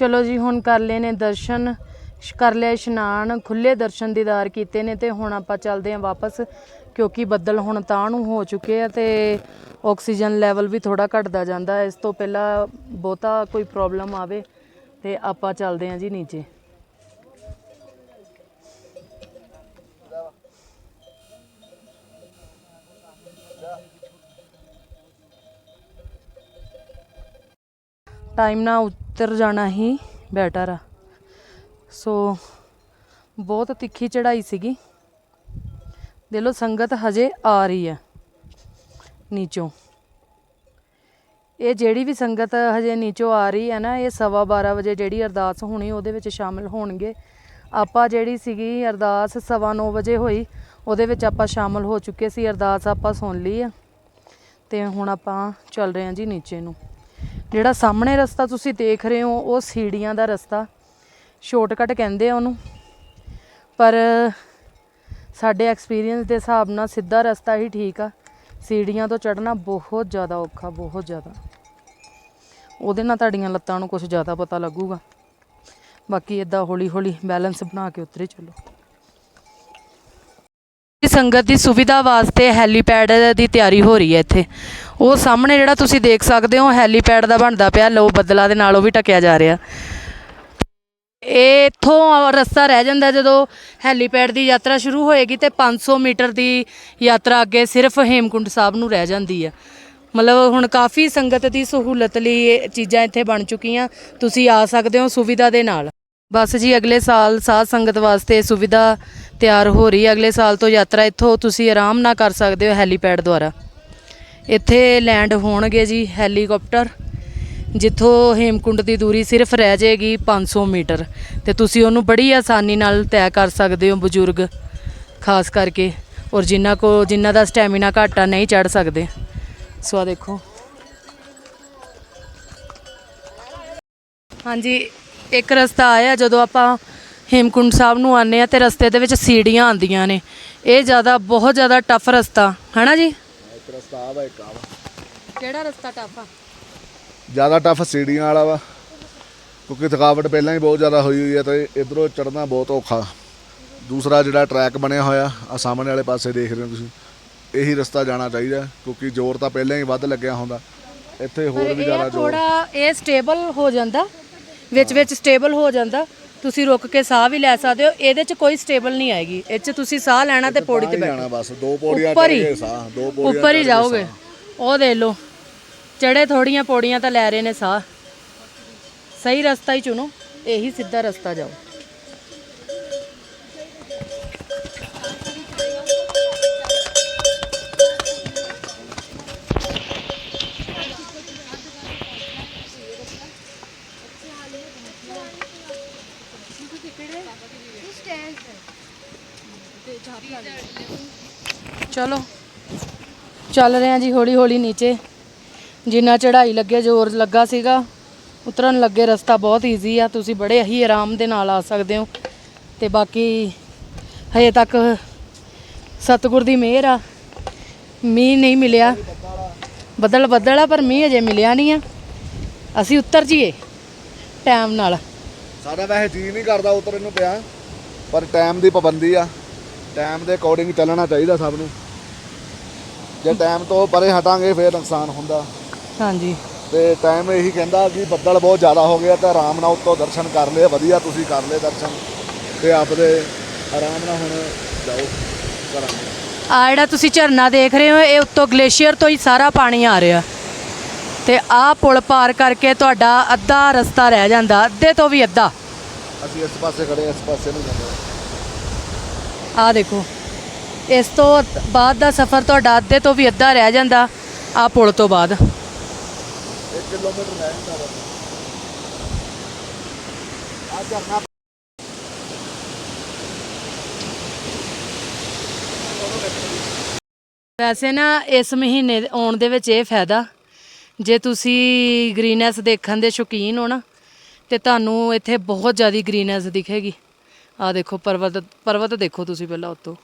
ਚਲੋ ਜੀ, ਹੁਣ ਕਰ ਲਏ ਨੇ ਦਰਸ਼ਨ ਕਰ ਲਿਆ ਇਸ਼ਨਾਨ ਖੁੱਲੇ ਦਰਸ਼ਨ ਦੀਦਾਰ ਕੀਤੇ ਨੇ ਤੇ ਹੁਣ ਆਪਾਂ ਚੱਲਦੇ ਆਂ ਵਾਪਸ, ਕਿਉਂਕਿ ਬੱਦਲ ਹੁਣ ਤਾਂ ਨੂੰ ਹੋ ਚੁੱਕੇ ਆ ਤੇ ਆਕਸੀਜਨ ਲੈਵਲ ਵੀ ਥੋੜਾ ਘਟਦਾ ਜਾਂਦਾ ਇਸ ਤੋਂ ਪਹਿਲਾਂ ਬਹੁਤਾ ਕੋਈ ਪ੍ਰੋਬਲਮ ਆਵੇ ਤੇ ਆਪਾਂ ਚੱਲਦੇ ਆਂ ਜੀ ਨੀਚੇ। ਟਾਈਮ ਨਾਲ ਉਤਰ ਜਾਣਾ ਹੀ ਬੈਟਰ ਆ। ਸੋ ਬਹੁਤ ਤਿੱਖੀ ਚੜ੍ਹਾਈ ਸੀਗੀ। ਦੇ ਲੋ ਸੰਗਤ ਹਜੇ ਆ ਰਹੀ ਹੈ ਨੀਚੋਂ। ਇਹ ਜਿਹੜੀ ਵੀ ਸੰਗਤ ਹਜੇ ਨੀਚੋਂ ਆ ਰਹੀ ਹੈ ਨਾ, ਇਹ ਸਵਾ 12 ਵਜੇ ਜਿਹੜੀ ਅਰਦਾਸ ਹੋਣੀ, ਉਹਦੇ ਵਿੱਚ ਸ਼ਾਮਿਲ ਹੋਣਗੇ। ਆਪਾਂ ਜਿਹੜੀ ਸੀਗੀ ਅਰਦਾਸ ਸਵਾ 9 ਵਜੇ ਹੋਈ, ਉਹਦੇ ਵਿੱਚ ਆਪਾਂ ਸ਼ਾਮਿਲ ਹੋ ਚੁੱਕੇ ਸੀ। ਅਰਦਾਸ ਆਪਾਂ ਸੁਣ ਲਈ ਆ। ਤੇ ਹੁਣ ਆਪਾਂ ਚੱਲ ਰਹੇ ਹਾਂ ਜੀ ਨੀਚੇ ਨੂੰ। ਜਿਹੜਾ ਸਾਹਮਣੇ ਰਸਤਾ ਤੁਸੀਂ ਦੇਖ ਰਹੇ ਹੋ, ਉਹ ਸੀੜੀਆਂ ਦਾ ਰਸਤਾ। ਸ਼ਾਰਟਕਟ ਕਹਿੰਦੇ ਆ ਉਹਨੂੰ। ਪਰ ਸਾਡੇ ਐਕਸਪੀਰੀਅੰਸ ਦੇ ਹਿਸਾਬ ਨਾਲ ਸਿੱਧਾ ਰਸਤਾ ਹੀ ਠੀਕ ਆ। ਸੀੜੀਆਂ ਤੋਂ ਚੜਨਾ ਬਹੁਤ ਜ਼ਿਆਦਾ ਔਖਾ, ਬਹੁਤ ਜ਼ਿਆਦਾ। ਉਹਦੇ ਨਾਲ ਤੁਹਾਡੀਆਂ ਲੱਤਾਂ ਨੂੰ ਕੁਝ ਜ਼ਿਆਦਾ ਪਤਾ ਲੱਗੂਗਾ। ਬਾਕੀ ਇਦਾਂ ਹੌਲੀ ਹੌਲੀ ਬੈਲੈਂਸ ਬਣਾ ਕੇ ਉਤਰੇ ਚੱਲੋ। ਸੰਗਤ ਦੀ ਸੁਵਿਧਾ ਵਾਸਤੇ ਹੈਲੀਪੈਡ ਦੀ ਤਿਆਰੀ ਹੋ ਰਹੀ ਹੈ ਇੱਥੇ। ਉਹ ਸਾਹਮਣੇ ਜਿਹੜਾ ਤੁਸੀਂ ਦੇਖ ਸਕਦੇ ਹੋ, ਹੈਲੀਪੈਡ ਦਾ ਬਣਦਾ ਪਿਆ, ਲੋ ਬੱਦਲਾਂ ਦੇ ਨਾਲ ਉਹ ਵੀ ਟਕਿਆ ਜਾ ਰਿਹਾ। ਇਹ ਇੱਥੋਂ ਰਸਤਾ ਰਹਿ ਜਾਂਦਾ ਜਦੋਂ ਹੈਲੀਪੈਡ ਦੀ ਯਾਤਰਾ ਸ਼ੁਰੂ ਹੋਏਗੀ ਤੇ 500 ਮੀਟਰ ਦੀ ਯਾਤਰਾ ਅੱਗੇ ਸਿਰਫ ਹੇਮਕੁੰਡ ਸਾਹਿਬ ਨੂੰ ਰਹਿ ਜਾਂਦੀ ਆ ਮਤਲਬ ਹੁਣ ਕਾਫੀ ਸੰਗਤ ਦੀ ਸਹੂਲਤ ਲਈ ਇਹ ਚੀਜ਼ਾਂ ਇੱਥੇ ਬਣ ਚੁੱਕੀਆਂ। ਤੁਸੀਂ ਆ ਸਕਦੇ ਹੋ ਸੁਵਿਧਾ ਦੇ ਨਾਲ। ਬਸ ਜੀ, ਅਗਲੇ ਸਾਲ ਸਾਧ ਸੰਗਤ ਵਾਸਤੇ ਸੁਵਿਧਾ ਤਿਆਰ ਹੋ ਰਹੀ ਹੈ। ਅਗਲੇ ਸਾਲ ਤੋਂ ਯਾਤਰਾ ਇੱਥੋਂ ਤੁਸੀਂ ਆਰਾਮ ਨਾਲ ਕਰ ਸਕਦੇ ਹੋ ਹੈਲੀਪੈਡ ਦੁਆਰਾ। ਇੱਥੇ ਲੈਂਡ ਹੋਣਗੇ ਜੀ ਹੈਲੀਕਾਪਟਰ, ਜਿੱਥੋਂ ਹੇਮਕੁੰਡ ਦੀ ਦੂਰੀ ਸਿਰਫ ਰਹਿ ਜਾਏਗੀ 500 ਮੀਟਰ। ਤੇ ਤੁਸੀਂ ਉਹਨੂੰ ਬੜੀ ਆਸਾਨੀ ਨਾਲ ਤੈਅ ਕਰ ਸਕਦੇ ਹੋ ਬਜ਼ੁਰਗ, ਖਾਸ ਕਰਕੇ, ਔਰ ਜਿਨ੍ਹਾਂ ਕੋ ਜਿਨ੍ਹਾਂ ਦਾ ਸਟੈਮਿਨਾ ਘੱਟ ਆ, ਨਹੀਂ ਚੜ ਸਕਦੇ। ਸੋ ਆ ਦੇਖੋ। ਹਾਂਜੀ, ਇੱਕ ਰਸਤਾ ਆਇਆ ਜਦੋਂ ਆਪਾਂ ਹੇਮਕੁੰਡ ਸਾਹਿਬ ਨੂੰ ਆਨੇ ਆ ਤੇ ਰਸਤੇ ਦੇ ਵਿੱਚ ਸੀੜੀਆਂ ਆਉਂਦੀਆਂ ਨੇ। ਇਹ ਜ਼ਿਆਦਾ ਬਹੁਤ ਜ਼ਿਆਦਾ ਟਫ ਰਸਤਾ। ਹੈਨਾ ਜੀ? ਇੱਕ ਰਸਤਾ ਆ ਵਾ ਇੱਕ ਆ ਵਾ। ਕਿਹੜਾ ਰਸਤਾ ਟਫ ਆ? ਜ਼ਿਆਦਾ ਟਫ ਸੀੜੀਆਂ ਵਾਲਾ ਵਾ। ਕਿਉਂਕਿ ਥਕਾਵਟ ਪਹਿਲਾਂ ਹੀ ਬਹੁਤ ਜ਼ਿਆਦਾ ਹੋਈ ਹੋਈ ਹੈ ਤੇ ਇਧਰੋਂ ਚੜਨਾ ਬਹੁਤ ਔਖਾ। ਦੂਸਰਾ ਜਿਹੜਾ ਟਰੈਕ ਬਣਿਆ ਹੋਇਆ ਆ ਸਾਹਮਣੇ ਵਾਲੇ ਪਾਸੇ ਦੇਖ ਰਹੇ ਹੋ ਤੁਸੀਂ। ਇਹੀ ਰਸਤਾ ਜਾਣਾ ਚਾਹੀਦਾ ਕਿਉਂਕਿ ਜ਼ੋਰ ਤਾਂ ਪਹਿਲਾਂ ਹੀ ਵੱਧ ਲੱਗਿਆ ਹੁੰਦਾ। ਇੱਥੇ ਹੋਰ ਵੀ ਜ਼ਿਆਦਾ ਜ਼ੋਰ। ਥੋੜਾ ਇਹ ਸਟੇਬਲ ਹੋ ਜਾਂਦਾ। ਵਿੱਚ ਵਿੱਚ ਸਟੇਬਲ ਹੋ ਜਾਂਦਾ। ਤੁਸੀਂ ਰੁਕ ਕੇ ਸਾਹ ਵੀ ਲੈ ਸਕਦੇ ਹੋ ਇਹਦੇ 'ਚ ਕੋਈ ਸਟੇਬਲ ਨਹੀਂ ਆਏਗੀ। ਇਹ 'ਚ ਤੁਸੀਂ ਸਾਹ ਲੈਣਾ ਤੇ ਪੌੜੀ ਤੇ ਤਾਂ ਹੀ ਬੈਠੋ। ਜਾਣਾ ਬਸ ਦੋ ਪੌੜੀਆਂ ਉੱਪਰ ਹੀ। ਸਾਹ ਦੋ ਪੌੜੀਆਂ ਉੱਪਰ ਹੀ ਜਾਓਗੇ। ਉਹ ਦੇ ਲਓ ਚੜੇ ਥੋੜੀਆਂ ਪੌੜੀਆਂ ਤਾਂ ਲੈ ਰਹੇ ਨੇ ਸਾਹ। ਸਹੀ ਰਸਤਾ ਹੀ ਚੁਣੋ ਇਹੀ ਸਿੱਧਾ ਰਸਤਾ ਜਾਓ। ਚਲੋ। ਚੱਲ ਰਹੇ ਹਾਂ ਜੀ ਹੌਲੀ ਹੌਲੀ ਨੀਚੇ। ਜਿੰਨਾ ਚੜ੍ਹਾਈ ਲੱਗੇ, ਜ਼ੋਰ ਲੱਗਾ ਸੀਗਾ, ਉਤਰਨ ਲੱਗੇ ਰਸਤਾ ਬਹੁਤ ਈਜ਼ੀ ਆ। ਤੁਸੀਂ ਬੜੇ ਹੀ ਆਰਾਮ ਦੇ ਨਾਲ ਆ ਸਕਦੇ ਹੋ। ਤੇ ਬਾਕੀ ਹਜੇ ਤੱਕ ਸਤਿਗੁਰ ਦੀ ਮਿਹਰ ਆ। ਮੀਂਹ ਨਹੀਂ ਮਿਲਿਆ। ਬੱਦਲ ਬੱਦਲ ਆ, ਪਰ ਮੀਂਹ ਅਜੇ ਮਿਲਿਆ ਨਹੀਂ ਆ। ਅਸੀਂ ਉੱਤਰ ਜੀਏ ਟਾਈਮ ਨਾਲ। ਸਾਡਾ ਵੈਸੇ ਜੀ ਨਹੀਂ ਕਰਦਾ ਉਤਰਨ ਨੂੰ ਪਿਆ, ਪਰ ਟਾਈਮ ਦੀ ਪਾਬੰਦੀ ਆ। ਟਾਈਮ ਦੇ ਅਕੋਰਡਿੰਗ ਚੱਲਣਾ ਚਾਹੀਦਾ ਸਭ ਨੂੰ। ਜੇ ਟਾਈਮ ਤੋਂ ਪਰੇ ਹਟਾਂਗੇ ਫਿਰ ਨੁਕਸਾਨ ਹੁੰਦਾ। ਹਾਂਜੀ। ਤੇ ਟਾਈਮ ਇਹੀ ਕਹਿੰਦਾ ਕਿ ਬੱਦਲ ਬਹੁਤ ਜ਼ਿਆਦਾ ਹੋ ਗਿਆ ਤਾਂ ਆਰਾਮ ਨਾਲ ਉੱਤੋਂ ਦਰਸ਼ਨ ਕਰ ਲਏ ਵਧੀਆ ਤੁਸੀਂ ਕਰ ਲਏ ਦਰਸ਼ਨ। ਤੇ ਆਪਦੇ ਆਰਾਮ ਨਾਲ ਹੁਣ ਜਾਓ ਕਰਾਂਗੇ ਆ ਜਿਹੜਾ ਤੁਸੀਂ ਝਰਨਾ ਦੇਖ ਰਹੇ ਹੋ ਇਹ ਉੱਤੋਂ ਗਲੇਸ਼ੀਅਰ ਤੋਂ ਹੀ ਸਾਰਾ ਪਾਣੀ ਆ ਰਿਹਾ। ਤੇ ਆਹ ਪੁਲ ਪਾਰ ਕਰਕੇ ਤੁਹਾਡਾ ਅੱਧਾ ਰਸਤਾ ਰਹਿ ਜਾਂਦਾ ਅੱਧੇ ਤੋਂ ਵੀ ਅੱਧਾ। ਅਸੀਂ ਇਸ ਪਾਸੇ ਖੜੇ ਇਸ ਪਾਸੇ ਨਹੀਂ ਜਾਂਦੇ ਆਹ ਦੇਖੋ। ਇਸ ਤੋਂ ਬਾਅਦ ਦਾ ਸਫ਼ਰ ਤੁਹਾਡਾ ਅੱਧੇ ਤੋਂ ਵੀ ਅੱਧਾ ਰਹਿ ਜਾਂਦਾ ਆਹ ਪੁਲ ਤੋਂ ਬਾਅਦ। 1 ਕਿਲੋਮੀਟਰ ਰਹਿ ਜਾਂਦਾ ਬਸ ਆ ਝਰਨਾ ਵੈਸੇ ਨਾ ਇਸ ਮਹੀਨੇ ਆਉਣ ਦੇ ਵਿੱਚ ਇਹ ਫਾਇਦਾ ਜੇ ਤੁਸੀਂ ਗ੍ਰੀਨੈਸ ਦੇਖਣ ਦੇ ਸ਼ੌਕੀਨ ਹੋ ਨਾ ਤੇ ਤੁਹਾਨੂੰ ਇੱਥੇ ਬਹੁਤ ਜ਼ਿਆਦਾ ਗ੍ਰੀਨੈਸ ਦਿਖੇਗੀ। ਆਹ ਦੇਖੋ ਪਰਬਤ ਪਰਬਤ ਦੇਖੋ ਤੁਸੀਂ ਪਹਿਲਾਂ ਉੱਤੋਂ।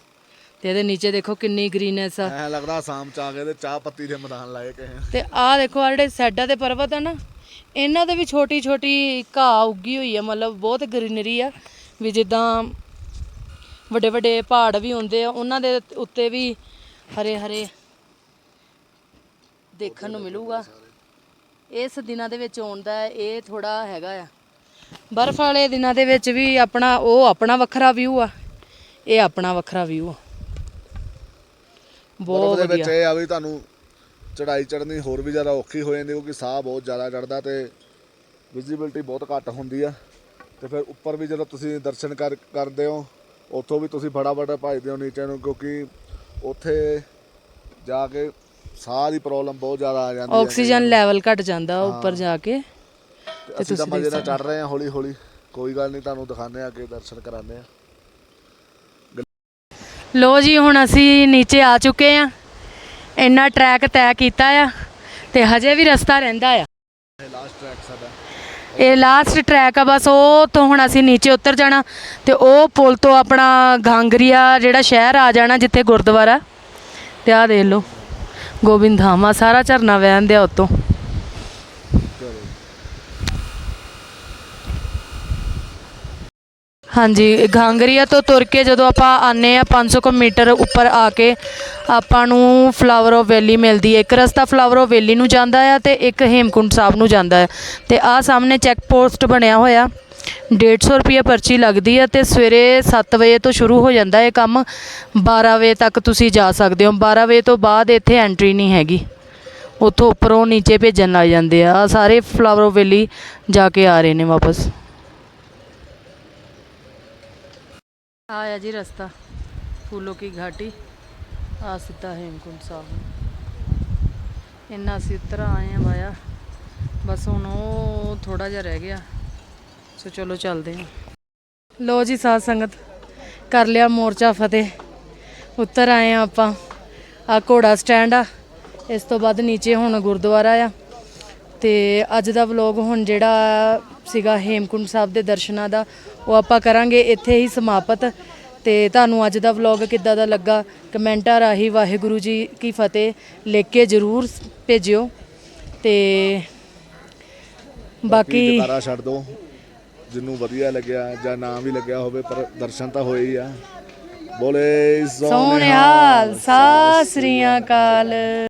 ਤੇ ਇਹਦੇ ਨੀਚੇ ਦੇਖੋ ਕਿੰਨੀ ਗ੍ਰੀਨੈਸ ਆ। ਐ ਲੱਗਦਾ ਸ਼ਾਮ ਚ ਆ ਗਏ ਤੇ ਚਾਹ ਪੱਤੀ ਦੇ ਮੈਦਾਨ ਲਾਏ ਕਹੇ ਤੇ ਆਹ ਦੇਖੋ ਆ ਜਿਹੜੇ ਸਾਈਡਾਂ ਦੇ ਪਰਬਤ ਆ ਨਾ ਇਹਨਾਂ ਦੇ ਵੀ ਛੋਟੀ ਛੋਟੀ ਘਾਹ ਉੱਗੀ ਹੋਈ ਆ ਮਤਲਬ ਬਹੁਤ ਗ੍ਰੀਨਰੀ ਆ। ਵੀ ਜਿੱਦਾਂ ਵੱਡੇ ਵੱਡੇ ਪਹਾੜ ਵੀ ਹੁੰਦੇ ਆ ਉਹਨਾਂ ਦੇ ਉੱਤੇ ਵੀ ਹਰੇ ਹਰੇ ਦੇਖਣ ਨੂੰ ਮਿਲੂਗਾ। ਇਸ ਦਿਨਾਂ ਦੇ ਵਿੱਚ ਆਉਣ ਦਾ ਇਹ ਥੋੜਾ ਹੈਗਾ ਆ। ਬਰਫ਼ ਵਾਲੇ ਦਿਨਾਂ ਦੇ ਵਿੱਚ ਵੀ ਆਪਣਾ ਉਹ ਆਪਣਾ ਵੱਖਰਾ ਵਿਊ ਆ। ਇਹ ਆਪਣਾ ਵੱਖਰਾ ਵਿਊ ਆ। ਬਰਫ਼ ਬਹੁਤ ਦੇ ਵਿੱਚ ਵਧੀਆ ਇਹ ਆ ਵੀ ਤੁਹਾਨੂੰ ਚੜਾਈ ਚੜਨੀ ਹੋਰ ਵੀ ਜ਼ਿਆਦਾ ਔਖੀ ਹੋ ਜਾਂਦੀ ਕਿਉਂਕਿ ਸਾਹ ਬਹੁਤ ਜ਼ਿਆਦਾ ਚੜਦਾ ਤੇ ਵਿਜ਼ਿਬਿਲਟੀ ਬਹੁਤ ਘੱਟ ਹੁੰਦੀ ਆ। ਤੇ ਫਿਰ ਉੱਪਰ ਵੀ ਜਦੋਂ ਤੁਸੀਂ ਦਰਸ਼ਨ ਕਰ ਕਰਦੇ ਹੋ ਉੱਥੋਂ ਵੀ ਤੁਸੀਂ ਫਟਾਫਟ ਭੱਜਦੇ ਹੋ ਨੀਚੇ ਨੂੰ ਕਿਉਂਕਿ ਉੱਥੇ ਜਾ ਕੇ ਸਾਹ ਦੀ ਪ੍ਰੋਬਲਮ ਬਹੁਤ ਜ਼ਿਆਦਾ ਆ ਜਾਂਦੀ ਹੈ ਆਕਸੀਜਨ ਲੈਵਲ ਘਟ ਜਾਂਦਾ ਉੱਪਰ ਜਾ ਕੇ। ਅਸੀਂ ਤਾਂ ਮਜ਼ੇ ਨਾਲ ਚੜ ਰਹੇ ਹਾਂ ਹੌਲੀ ਹੌਲੀ। ਕੋਈ ਗੱਲ ਨਹੀਂ ਤੁਹਾਨੂੰ ਦਿਖਾਉਂਦੇ ਆ ਅੱਗੇ ਦਰਸ਼ਨ ਕਰਾਉਂਦੇ ਆ ਲੋ ਜੀ ਹੁਣ ਅਸੀਂ ਨੀਚੇ ਆ ਚੁੱਕੇ ਆ ਇੰਨਾ ਟਰੈਕ ਤੈਅ ਕੀਤਾ ਆ ਤੇ ਹਜੇ ਵੀ ਰਸਤਾ ਰਹਿੰਦਾ ਆ। ਇਹ ਲਾਸਟ ਟਰੈਕ ਸਾਡਾ। ਇਹ ਲਾਸਟ ਟਰੈਕ ਆ ਬਸ ਉਹ ਤੋਂ ਹੁਣ ਅਸੀਂ ਨੀਚੇ ਉਤਰ ਜਾਣਾ ਤੇ ਉਹ ਪੁਲ ਤੋਂ ਆਪਣਾ ਗਾਂਗਰੀਆ ਜਿਹੜਾ ਸ਼ਹਿਰ ਆ ਜਾਣਾ ਜਿੱਥੇ ਗੁਰਦੁਆਰਾ। ਤੇ ਆਹ ਦੇਖ ਲਓ ਗੋਬਿੰਦ ਧਾਮਾ ਸਾਰਾ ਝਰਨਾ ਵਹਿਣ ਦਿਆ ਉਤੋਂ ਚਲੋ ਹਾਂਜੀ ਘਾਂਗਰੀਆ ਤੋਂ ਤੁਰ ਕੇ ਜਦੋਂ ਆਪਾਂ ਆਨੇ ਆ 500 ਕੁ ਮੀਟਰ ਉੱਪਰ ਆ ਕੇ, ਆਪਾਂ ਨੂੰ ਫਲਾਵਰ ਆਫ ਵੈਲੀ ਮਿਲਦੀ ਹੈ। ਇੱਕ ਰਸਤਾ ਫਲਾਵਰ ਆਫ ਵੈਲੀ ਨੂੰ ਜਾਂਦਾ ਆ ਤੇ ਇੱਕ ਹੇਮਕੁੰਟ ਸਾਹਿਬ ਨੂੰ ਜਾਂਦਾ ਹੈ ਤੇ ਆਹ ਸਾਹਮਣੇ ਚੈੱਕ ਪੋਸਟ ਬਣਿਆ ਹੋਇਆ। 150 ਰੁਪਏ ਪਰਚੀ ਲੱਗਦੀ ਹੈ ਤੇ ਸਵੇਰੇ 7 ਵਜੇ ਤੋਂ ਸ਼ੁਰੂ ਹੋ ਜਾਂਦਾ ਇਹ ਕੰਮ। 12 ਵਜੇ ਤੱਕ ਤੁਸੀਂ ਜਾ ਸਕਦੇ ਹੋ। 12 ਵਜੇ ਤੋਂ ਬਾਅਦ ਇੱਥੇ ਐਂਟਰੀ ਨਹੀਂ ਹੈਗੀ। ਉੱਥੋਂ ਉੱਪਰੋਂ ਨੀਚੇ ਭੇਜਣ ਲੱਗ ਜਾਂਦੇ ਆ। ਸਾਰੇ ਫਲਾਵਰ ਆਫ ਵੈਲੀ ਜਾ ਕੇ ਆ ਰਹੇ ਨੇ ਵਾਪਸ। ਆਇਆ ਜੀ ਰਸਤਾ, ਫੂਲੋਂ ਕੀ ਘਾਟੀ। ਆ ਸਿੱਧਾ ਹੇਮਕੁੰਟ ਸਾਹਿਬ। ਇੰਨਾ ਅਸੀਂ ਉੱਤਰ ਆਏ ਆ ਵਾਇਆ ਬਸ ਹੁਣ ਉਹ ਥੋੜਾ ਜਿਹਾ ਰਹਿ ਗਿਆ। ਸੋ ਚਲੋ ਚੱਲਦੇ ਹਾਂ। ਲੋ ਜੀ ਸਾਧ ਸੰਗਤ, ਕਰ ਲਿਆ ਮੋਰਚਾ ਫਤਿਹ। ਉੱਤਰ ਆਏ ਆ ਆਪਾਂ। ਆ ਘੋੜਾ ਸਟੈਂਡ ਆ। ਇਸ ਤੋਂ ਬਾਅਦ ਨੀਚੇ ਹੁਣ ਗੁਰਦੁਆਰਾ ਆ। ਤੇ ਅੱਜ ਦਾ ਵਲੌਗ ਹੁਣ ਜਿਹੜਾ ਸੀਗਾ ਹੇਮਕੁੰਟ ਸਾਹਿਬ ਦੇ ਦਰਸ਼ਨਾਂ ਦਾ ਉਹ ਆਪਾਂ ਕਰਾਂਗੇ ਇੱਥੇ ਹੀ ਸਮਾਪਤ। ਤੇ ਤੁਹਾਨੂੰ ਅੱਜ ਦਾ ਵਲੌਗ ਕਿੱਦਾਂ ਦਾ ਲੱਗਾ ਕਮੈਂਟਾਂ ਰਾਹੀਂ ਵਾਹਿਗੁਰੂ ਜੀ ਕੀ ਫਤਿਹ ਲਿਖ ਕੇ ਜਰੂਰ ਭੇਜਿਓ। ਤੇ ਬਾਕੀ ਜਕਾਰਾ ਛੱਡ ਦੋ ਜਿਹਨੂੰ ਵਧੀਆ ਲੱਗਿਆ ਜਾਂ ਨਾ ਵੀ ਲੱਗਿਆ ਹੋਵੇ ਪਰ ਦਰਸ਼ਨ ਤਾਂ ਹੋਏ ਹੀ ਆ। ਬੋਲੇ ਸੋਹਣਿਆਲ ਸਤਿ ਸ੍ਰੀ ਅਕਾਲ।